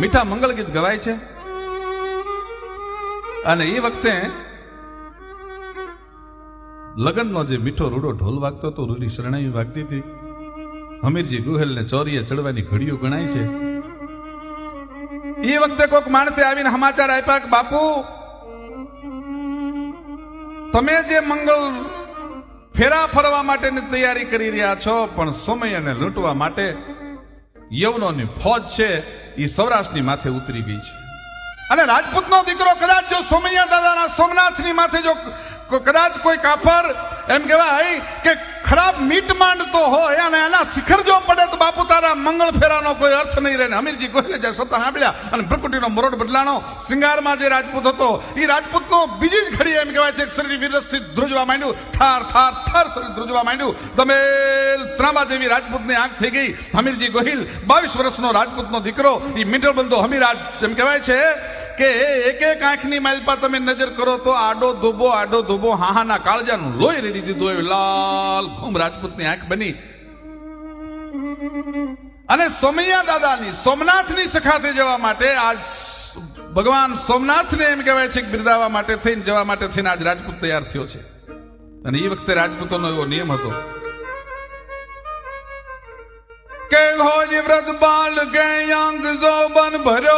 મીઠા મંગલ ગીત ગવાય છે. અને એ વખતે લગ્નનો જે મીઠો રૂડો ઢોલ વાગતો હતો, રૂડી શરણાઈ વાગતી હતી. હમીરજી ગુહેલને ચોરીએ ચડવાની ઘડીઓ ગણાય છે. એ વખતે કોઈક માણસે આવીને સમાચાર આપ્યા કે, બાપુ, તમે જે મંગલ ફેરા ફરવા માટેની તૈયારી કરી રહ્યા છો, પણ સમયને લૂંટવા માટે યવનોની ફોજ છે. એ સૌરાષ્ટ્રની માથે ઉતરી ગઈ છે. અને રાજપૂતનો દીકરો કદાચ જો સોમૈયા દાદાના સોમનાથની માથે જો કદાચ કોઈ કાફર એમ કહેવાય કે ખરાબ મીટ માંડતો હોય અને એના શિખર જો પડે તો બાપુ તારા મંગળ ફેરાનો કોઈ અર્થ નહીં રહે હમીરજી ગોહિલે જે સત્તા સાંભળ્યા અને પ્રકૃતિનો મરોડ બદલાનો સિંગારમાં જે રાજપૂત હતો એ રાજપૂતનો બીજી જ ઘડી એમ કહેવાય છે શરીર વિરસથી ધ્રુજવા માંડ્યું, ઠાર ઠાર ઠાર શરીર ધ્રુજવા માંડ્યું. દમેલ ત્રાંબા જેવી રાજપૂતની આંખ થઈ ગઈ. હમીરજી ગોહિલ, બાવીસ વર્ષનો રાજપૂતનો દીકરો એ મીટર બંધો હમીરાજ એમ કહેવાય છે કે એક એક આંખની માલપા તમે નજર કરો તો આડો ધોબો આડો ધોબો, હાહાના કાળજાનું લોહી રેડી દીધું એવું લાલ ઘૂમ રાજપૂતની આંખ બની. અને સોમૈયા દાદાની, સોમનાથની સખાતે જવા માટે આજ ભગવાન સોમનાથને એમ કહેવાય છે કે બિરદાવા માટે થઈને, જવા માટે થઈને આજ રાજપૂત તૈયાર થયો છે. અને એ વખતે રાજપૂતોનો એવો નિયમ હતો. કે હોજ વ્રત બાલ કે અંગ જો બન ભર્યો